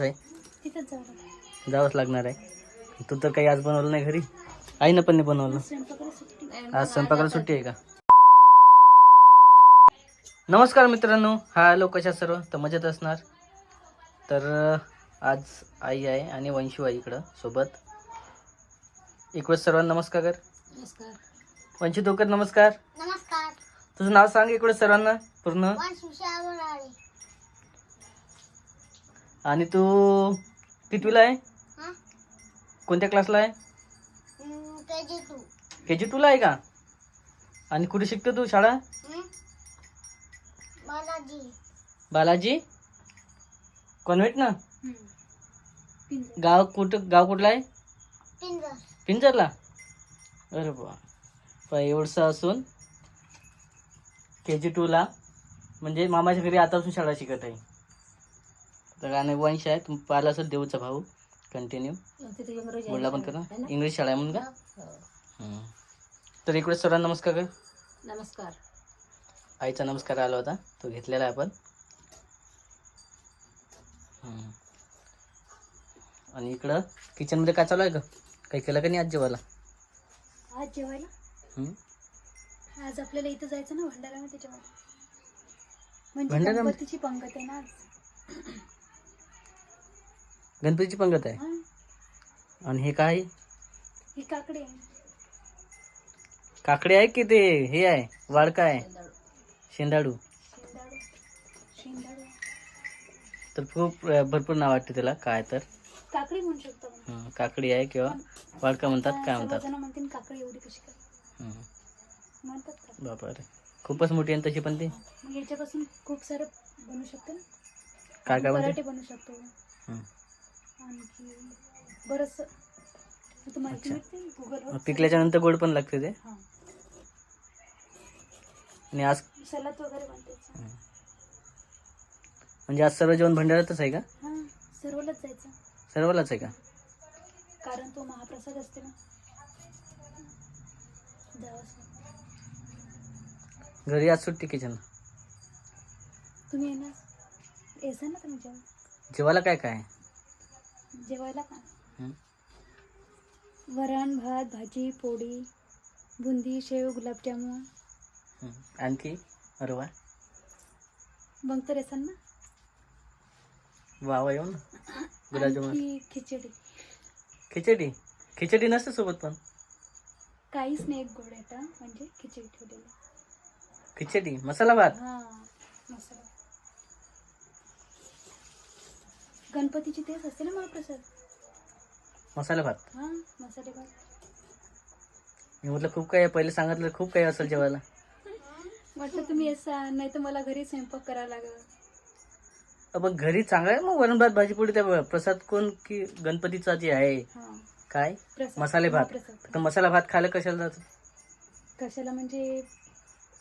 आहे. जावंच लागणार आहे. तू तर काही आज बनवलं नाही घरी? आईनं पण नाही बनवलं. आज स्वयंपाकाला सुट्टी आहे का? नमस्कार मित्रांनो हा हॅलो कशा सर्व? तर मजेत असणार. तर आज आई आहे आणि वंशू आहे इकडं सोबत. एक वेळेस सर्वांना नमस्कार कर. नमस्कार. वंशी तू कर नमस्कार. नमस्कार. तुझं नाव सांग इकडे सर्वांना पूर्ण. आणि तू कितवीला आहे? कोणत्या क्लासला आहे? के जी टूला आहे का? आणि कुठे शिकतो तू शाळा? बालाजी. कॉन्व्हेंट ना? पिंजर. गाव कुठं गाव कुठलं आहे? पिंजरला? अरे बा पण एवढंसं असून के जी टूला म्हणजे मामाच्या घरी आतापासून शाळा शिकत आहे. तर आणि वंश आहे. तुम्ही पाहिला असेल देऊचा भाऊ. कंटिन्यू बोलला पण कर. इंग्लिश शाळा आहे म्हणून का. तर इकडे सर्वांना नमस्कार कर. नमस्कार. आईचा नमस्कार आला होता. तो घेतलेला आहे आपण. आणि इकडं किचनमध्ये काय चालू आहे का? काही केलं का नाही आज जेवायला? आज जेवायला? आज आपल्याला इथं जायचं ना भंडाऱ्यामध्ये जेवायला. म्हणजे पंगत आहे ना. गणपतीची पंगत आहे. हा. आणि हे काय? ही काकडे काकडे आहे की ते? हे आहे. वाडका आहे. शेंदाडू. शेंदाडू. शेंदाडू. तर खूप अं, भरपूर नाव वाटते त्याला. काय तर? काकडी म्हणू शकतो आपण. हं, काकडी आहे किंवा वाडका म्हणतात काय म्हणतात? सर्वजण म्हणतील काकडी एवढी कशी काय? हं, म्हणतात का? बापा रे खूपच मोठी आहे ना तशी पण ती? मग याच्यापासून खूप सारं बनू शकते ना? काय काय पराठे म्हणते बनवू शकतो. हं. आणखी बरंच तू माहिती अच्छा. मिळते गुगलवर पिकल्याच्या नंतर गोड पण लागते ते? हां. आणि आज सलाद वगैरे बनते. म्हणजे आज सर्व जेवण भंडाऱ्यातच आहे का? हां सर्वलाच जायचं. सर्वालाच आहे का? कारण तो महाप्रसाद असते ना. घरी आज सुट्टी किचन तुम्ही येणार? येसा ना तुम्ही जेवण? जेवायला काय काय? आहे? जेवायला का? वरण भात भाजी पोळी बुंदी शेव गुलाबजामुन. आणखी? अरे वा मग तर येसान ना. वा वा येऊ ना गुलाबजामुन. आणखी खिचडी. खिचडी? खिचडी नसते सोबत पण? काहीच नाही एक गोड आयटम म्हणजे खिचडी ठेवलेली. खिचडी? मसाला भात? हा मसाला गणपतीची तेच असते ना महाप्रसाद. मसाला भात. हा मसाले भात. मी म्हटलं खूप काही आहे. पहिले सांगितलं खूप काही असेल जेवायला. म्हटलं तुम्ही येसा नाही तर मला घरी स्वयंपाक करावा लागेल. अ, मग घरी चांगलं आहे मग वरण भात भाजी पोळी त्या प्रसाद कोण की गणपतीचा जे आहे? हा. काय? प्रसाद. मसाले भात. महाप्रसाद. तर मसाला भात खायला कशाला जातो? कशाला म्हणजे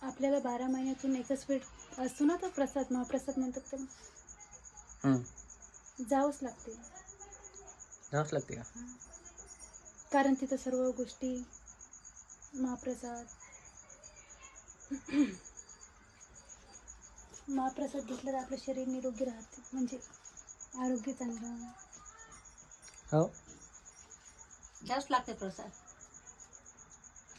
आपल्याला बारा महिन्यातून एकच वेळ असतो ना तो प्रसाद महाप्रसाद म्हणतात तर हं. जावंच लागते. जावंच लागते का? कारण तिथं सर्व गोष्टी महाप्रसाद. महाप्रसाद घेतलं तर आपलं शरीर निरोगी राहते. म्हणजे आरोग्य चांगलं. हो. जास्त लागते प्रसाद.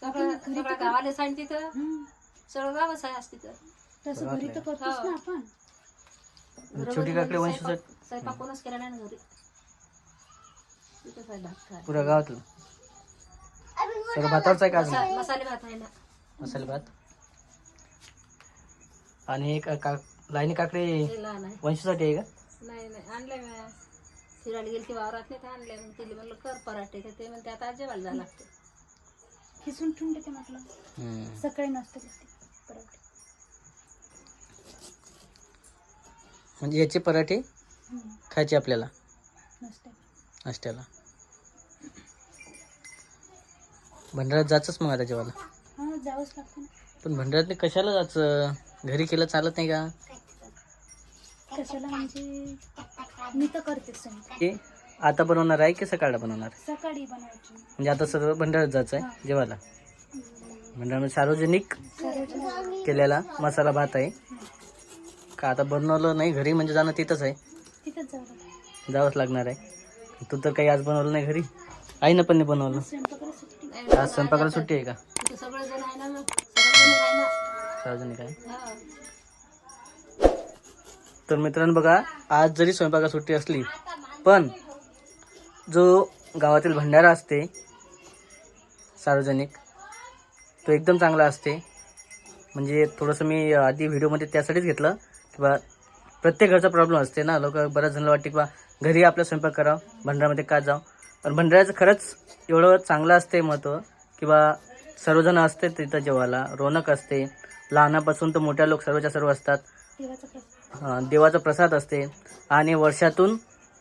सगळं सगळं गावाला सांग तिथं. हम्म. सगळं गावच आहे आज तिथं. तसं बरोबर घरी तर आहे. करतोच हो. ना आपण. छोटी काकडे स्वयंपाक- वंशज स्वयंपाक कोणच केला नाही ना घरी. आहे भात खायला. पुऱ्या गावातलं. सगळं भातावरच आहे का अजून? मसा- मसाले भात आहे ना. मसाले भात. आणि एक का लाईनी काकडे ते लहान आहे. वंशसाठी आहे का? नाही नाही आणले मी. फिरायला गेली ती वावरात नाही तर आणले मग तिला म्हणलं कर पराठे. तर ते म्हणते आता जेवायला जायला लागते. खिसून ठेवून देते म्हटलं. सकाळी नाश्ता करते पराठे. म्हणजे याचे पराठे. खायचे आपल्याला? नाश्ता नाश्त्याला. भंडाऱ्यात जायचंच मग आता जेवायला? हा जावंच लागतं ना. पण भंडाऱ्यात कशाला जायचं? घरी केलं चालत नाही का? कशाला म्हणजे? मी तर आता बनवणार आहे की सकाळला बनवणार? सकाळी म्हणजे आता सर्व भंडाऱ्यात जायचं आहे जेवायला. भंडाऱ्यामध्ये सार्वजनिक. केलेला मसाला भात आहे. का? आता बनवलं नाही घरी म्हणजे जाणं तिथंच आहे. जावंच लागणार आहे. तू तर काही आज बनवलं नाही घरी? आईनं पण नाही बनवलं. आज स्वयंपाकाला सुट्टी आहे का? ना ना. सार्वजनिक आहे हा. तर मित्रांनो बघा आज जरी स्वयंपाकाला सुट्टी असली पण जो गावातील भंडारा असते सार्वजनिक तो एकदम चांगला असते. म्हणजे थोडंसं मी आधी व्हिडिओमध्ये त्यासाठीच घेतलं. किंवा प्रत्येक घरचा प्रॉब्लेम असते ना. लोक बऱ्याच जणांना वाटते किंवा घरी आपला स्वयंपाक करावं भंडारामध्ये का जावं पण भंडाऱ्याचं खरंच एवढं चांगलं असते महत्त्व किंवा सर्वजण असते तिथं जेवायला. रौनक असते. लहानापासून तर मोठ्या लोक सर्वच्या सर्व असतात. देवाचा प्रसाद असते. आणि वर्षातून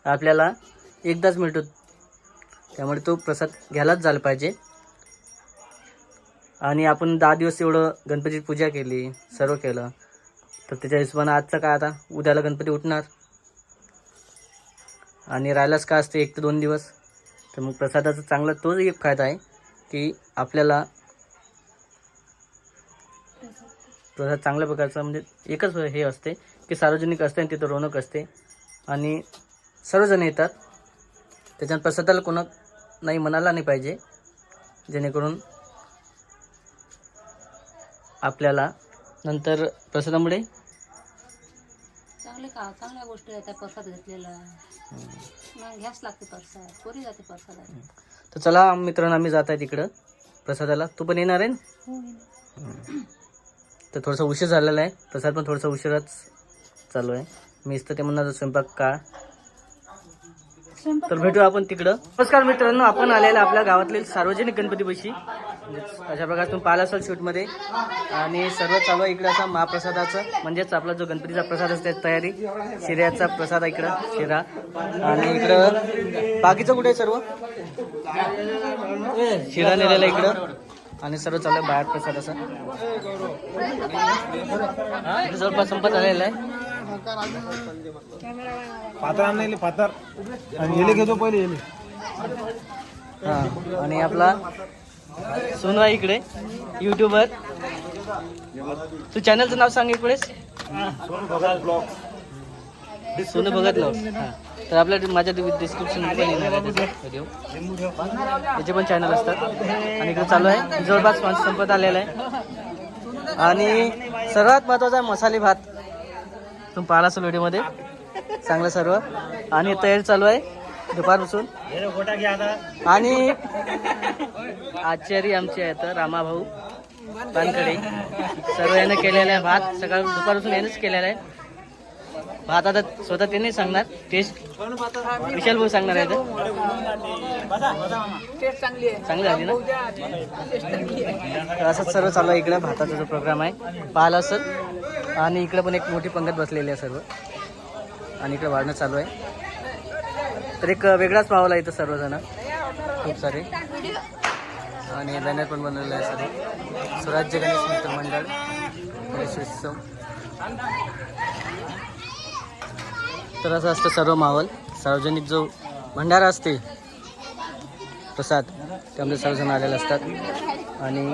आपल्याला एकदाच मिळतो. त्यामुळे तो प्रसाद घ्यायलाच झाला पाहिजे. आणि आपण दहा दिवस एवढं गणपतीची पूजा केली सर्व केलं. तर त्याच्या हिशोबानं आजचं काय आता? उद्याला गणपती उठणार. आणि राहिलाच का असते एक ते दोन दिवस? तर मग प्रसादाचा चांगला तोच एक फायदा आहे की आपल्याला प्रसाद चांगल्या प्रकारचा म्हणजे एकच हे असते की सार्वजनिक असते आणि तिथं रोनक असते. आणि सर्वजण येतात. त्याच्यात प्रसादाला कोणा नाही म्हणायला नाही पाहिजे. जेणेकरून आपल्याला नंतर प्रसादामुळे का? चांगल्या गोष्टी आहेत त्या प्रसाद घेतलेला मग घ्यास लागते प्रसाद. कोरी जाते प्रसाद तर चला मित्रांनो आम्ही जात आहे तिकडं प्रसादाला. तू पण येणार आहे ना? हो. तर थोडासा उशीर झालेला आहे. प्रसाद पण थोडासा उशीरच चालू आहे. मीच तर ते म्हणणार स्वयंपाक का? स्वयंपाक तर भेटू आपण तिकडं. नमस्कार मित्रांनो आपण आलेला आपल्या गावातले सार्वजनिक गणपतीपाशी. अशा प्रकारे तुम्ही पाहिला असाल शूटमध्ये. आणि सर्व चालू आहे इकडं असं महाप्रसादाचं. म्हणजेच आपला जो गणपतीचा प्रसाद असते तयारी. शिऱ्याचा प्रसाद आहे इकडं शिरा. आणि इकडं बाकीचं कुठे आहे सर्व? शिरा नेलेला आहे इकडं. आणि सर्व चालू आहे बाहेर प्रसाद असं. जवळपास संपत आलेला आहे. पातर आणले पातर आणि घेतो पहिले हा. आणि आपला सोनू इकडे युट्यूबर तू चॅनलचं नाव सांग इकडेच. सोनू बघत नाव तर आपल्या माझ्या डिस्क्रिप्शन त्याचे पण चॅनल असतात. आणि इकडे चालू आहे. जवळपास संपत आलेला आहे. आणि सर्वात महत्त्वाचा आहे मसाले भात. तुम्ही पाहिला असेल व्हिडिओमध्ये चांगलं सर्व. आणि तयारी चालू आहे. दुपारपासून? आणि? आचार्य आमचे आहेत रामाभाऊ पानकडे सर्व यानं केलेलं आहे भात. सकाळ दुपारपासून यानेच केलेला आहे. भात आता स्वतः त्यांनी सांगणार. टेस्ट विशाल भाऊ सांगणार आहे चांगली झाली ना? असंच सर्व चालू आहे इकडे भाताचा जो प्रोग्राम आहे. पाहिला असत आणि इकडे पण एक मोठी पंगत बसलेली आहे सर्व. आणि इकडे वाढणं चालू आहे. तर एक वेगळाच माहोल आहे इथं सर्वजण. खूप सारे. आणि बॅनर पण बनवलेलं आहे सर्व स्वराज्य गणेश मित्र मंडळ गणेशोत्सव. तर असं असतं सर्व माहोल. सार्वजनिक जो भंडारा असते प्रसाद त्यामध्ये सर्वजण आलेले असतात. आणि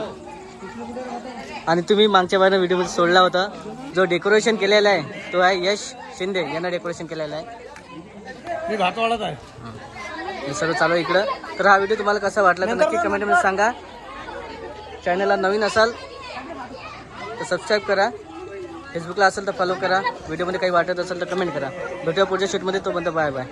आणि तुम्ही मागच्या बाहेर व्हिडिओमध्ये सोडला होता. जो डेकोरेशन केलेला आहे तो आहे यश शिंदे. यांना डेकोरेशन केलेला आहे. मी भातवाडाच आहे. हे सर्व चालू आहे इकडं. तर हा व्हिडिओ तुम्हाला कसा वाटला तर नक्की कमेंटमध्ये सांगा. चॅनलला नवीन असाल तर सबस्क्राईब करा. फेसबुकला असेल तर फॉलो करा. व्हिडिओमध्ये काही वाटत असेल तर कमेंट करा. भेटूया पुढच्या शूटमध्ये तोपर्यंत बाय बाय